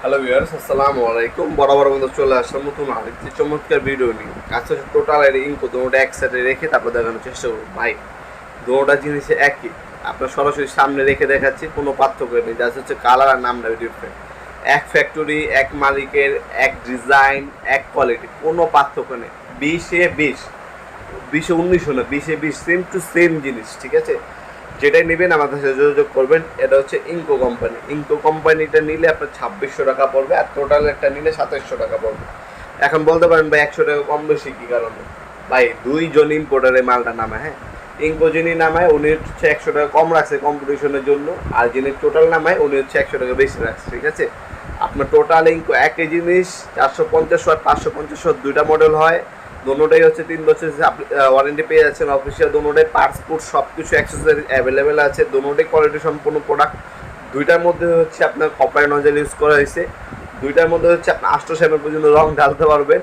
Hello viewers আসসালামু আলাইকুম বরাবর মতো চলে আসলাম নতুন আরেকটি চমৎকার ভিডিও নিয়ে। কাছে টোটাল এর ইনকো দুটোটা এক সাইডে রেখে তারপর দেখানোর চেষ্টা করব। ভাই, দুটোটা জিনিস একই। আপনার সরাসরি সামনে রেখে দেখাচ্ছি, কোনো পার্থক্য নেই। যা হচ্ছে কালার আর নামটা ডিফারেন্ট এক ফ্যাক্টরি এক মালিকের, এক ডিজাইন এক কোয়ালিটি কোনো পার্থক্য নেই। বিশে বিশ, বিশে উনিশশো না বিশে বিশ সেম টু সেম জিনিস, ঠিক আছে? যেটাই নেবেন আমাদের সাথে যোগাযোগ করবেন, এটা হচ্ছে ইঙ্কো কোম্পানি ইনকো কোম্পানিটা নিলে আপনার ছাব্বিশশো টাকা পড়বে আর টোটাল একটা নিলে সাতাশশো টাকা পড়বে। এখন বলতে পারেন ভাই, একশো টাকা কম বেশি কী কারণে? ভাই, দুইজন ইম্পোর্টারে মালটা নামে হ্যাঁ? ইঙ্কো যিনি নামায়, উনি হচ্ছে একশো টাকা কম রাখছে কম্পিটিশনের জন্য, আর যিনি টোটাল নামায়, উনি হচ্ছে একশো টাকা বেশি রাখছে, ঠিক আছে? আপনার টোটাল ইঙ্কো একই জিনিস, চারশো পঞ্চাশ আর পাঁচশো পঞ্চাশ দুইটা মডেল হয়। দোনোটাই হচ্ছে তিন বছর ওয়ারেন্টি পেয়ে যাচ্ছেন অফিসিয়াল দোনোটাই পাসপোর্ট সব কিছু অ্যাক্সেসরি অ্যাভেলেবেল আছে। দোনোটাই কোয়ালিটি সম্পূর্ণ প্রোডাক্ট দুইটার মধ্যে হচ্ছে আপনার কপার নজেল ইউজ করা হয়েছে। দুইটার মধ্যে হচ্ছে আপনি আষ্ট সেভেন পর্যন্ত রং ঢালতে পারবেন।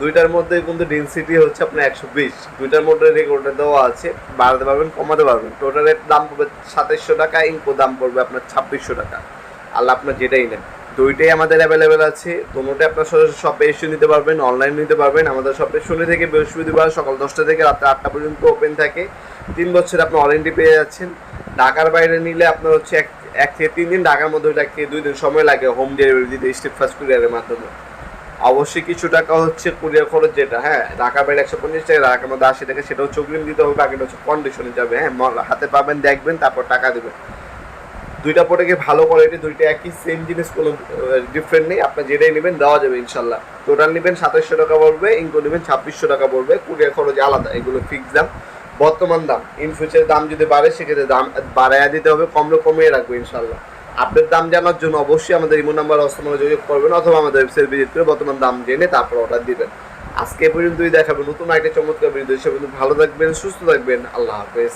দুইটার মধ্যে কিন্তু ডেন্সিটি হচ্ছে আপনার একশো বিশ। দুইটার মধ্যে রেকর্ডে দেওয়া আছে। বাড়াতে পারবেন, কমাতে পারবেন। টোটালের দাম পড়বে সাতাইশশো টাকা ইনকো দাম পড়বে আপনার ছাব্বিশশো টাকা। আল্লাহ আপনার যেটাই নেন। দুইটাই আমাদের অ্যাভেলেবেল আছে। দুটোটাই আপনার শপে এসে নিতে পারবেন অনলাইন নিতে পারবেন। আমাদের শপে শনি থেকে বৃহস্পতিবার সকাল দশটা থেকে রাত্রে আটটা পর্যন্ত ওপেন থাকে। তিন বছর আপনি ওয়ারেন্টি পেয়ে যাচ্ছেন। ঢাকার বাইরে নিলে আপনার হচ্ছে এক এক থেকে তিন দিন, ঢাকার মধ্যে এক থেকে দুই দিন সময় লাগে হোম ডেলিভারি দিতে স্টেপ ফার্স্ট কুরিয়ারের মাধ্যমে। অবশ্যই কিছু টাকা হচ্ছে কুরিয়ার খরচ যেটা হ্যাঁ ঢাকা বাইরে একশো পঞ্চাশ টাকা, ঢাকার মধ্যে আশি টাকা, সেটা হচ্ছে অগ্রিম দিতে হবে, বাকিটা হচ্ছে কন্ডিশনে যাবে হ্যাঁ হাতে পাবেন, দেখবেন, তারপর টাকা দেবেন। দুইটা প্রোডাক্টে ভালো কোয়ালিটি দুইটা একই সেম জিনিস কোনো ডিফারেন্ট নেই। আপনি যেটাই নেবেন দেওয়া যাবে ইনশাল্লাহ। টোটাল নেবেন সাতাশশো টাকা পড়বে ইনকো নেবেন ছাব্বিশশো টাকা পড়বে। কুরিয়ার খরচ আলাদা, এগুলো ফিক্স দাম। বর্তমান দাম ইন ফিউচার দাম যদি বাড়ে, সেক্ষেত্রে দাম বাড়াইয়া দিতে হবে কমলে কমিয়ে রাখব ইনশাল্লাহ। আপডেট দাম জানার জন্য অবশ্যই আমাদের ইমো নাম্বার অস্তমানে যোগাযোগ করবেন, অথবা আমাদের ওয়েবসাইট ভিজিট করে বর্তমান দাম জেনে তারপর অর্ডার দিবেন। আজকে পর্যন্তই দেখাবেন নতুন একটা চমৎকার ভিডিও সে ভালো থাকবেন, সুস্থ থাকবেন, আল্লাহ হাফেজ।